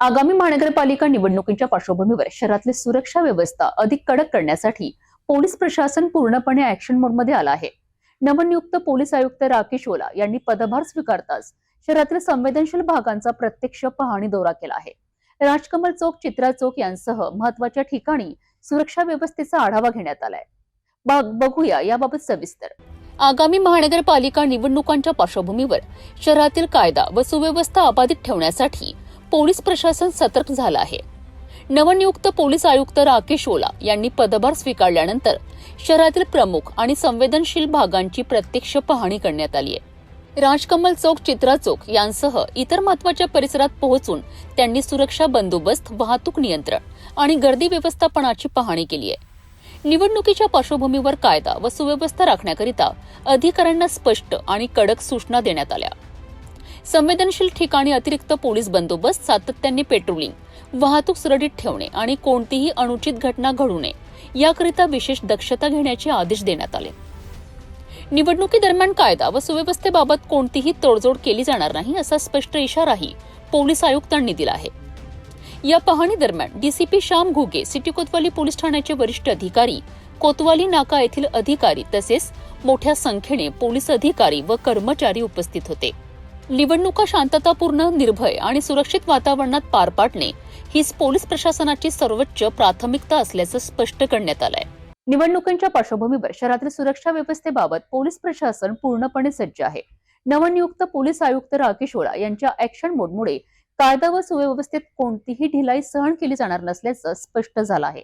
आगामी महानगरपालिका निवडणुकीच्या पार्श्वभूमीवर शहरातली सुरक्षा व्यवस्था अधिक कडक करण्यासाठी पोलीस प्रशासन पूर्णपणे ऍक्शन मोडमध्ये आलं आहे. नवनियुक्त पोलीस आयुक्त राकेश ओला यांनी पदभार स्वीकारताच शहरातील संवेदनशील भागांचा प्रत्यक्ष पाहणी दौरा केला आहे. राजकमल चौक चित्रा चौक यांसह महत्त्वाच्या ठिकाणी सुरक्षा व्यवस्थेचा आढावा घेण्यात आलाय. बघ- बघूया याबाबत सविस्तर. आगामी महानगरपालिका निवडणुकांच्या पार्श्वभूमीवर शहरातील कायदा व सुव्यवस्था अबाधित ठेवण्यासाठी पोलीस प्रशासन सतर्क झालं आहे. नवनियुक्त पोलीस आयुक्त राकेश ओला यांनी पदभार स्वीकारल्यानंतर शहरातील प्रमुख आणि संवेदनशील भागांची प्रत्यक्ष पाहणी करण्यात आली आहे. राजकमल चौक चित्रा चौक यांसह इतर महत्त्वाच्या परिसरात पोहोचून त्यांनी सुरक्षा बंदोबस्त वाहतूक नियंत्रण आणि गर्दी व्यवस्थापनाची पाहणी केली आहे. निवडणुकीच्या पार्श्वभूमीवर कायदा व सुव्यवस्था राखण्याकरिता अधिकाऱ्यांना स्पष्ट आणि कडक सूचना देण्यात आल्या. संवेदनशील ठिकाणी अतिरिक्त पोलीस बंदोबस्त सातत्याने पेट्रोलिंग वाहतूक सुरळीत ठेवणे आणि कोणतीही अनुचित घटना घडू नये याकरिता विशेष दक्षता घेण्याचे आदेश देण्यात आले. निवडणुकीदरम्यान कायदा व सुव्यवस्थेबाबत कोणतीही तोडजोड केली जाणार नाही असा स्पष्ट इशाराही पोलीस आयुक्तांनी दिला आहे. या पाहणी दरम्यान DCP Shyam Ghuge city Kotwali police ठाण्याचे वरिष्ठ अधिकारी कोतवाली नाका येथील अधिकारी तसेच मोठ्या संख्येने पोलीस अधिकारी व कर्मचारी उपस्थित होते. निवडणुका शांततापूर्ण निर्भय आणि सुरक्षित वातावरणात पार पाडणे हीच पोलीस प्रशासनाची सर्वोच्च प्राथमिकता असल्याचं स्पष्ट करण्यात आलंय. निवडणुकांच्या पार्श्वभूमीवर शहरातील सुरक्षा व्यवस्थेबाबत पोलीस प्रशासन पूर्णपणे सज्ज आहे. नवनियुक्त पोलीस आयुक्त राकेश ओळा यांच्या ऍक्शन मोडमुळे कायदा व सुव्यवस्थेत कोणतीही ढिलाई सहन केली जाणार नसल्याचं स्पष्ट झालं आहे.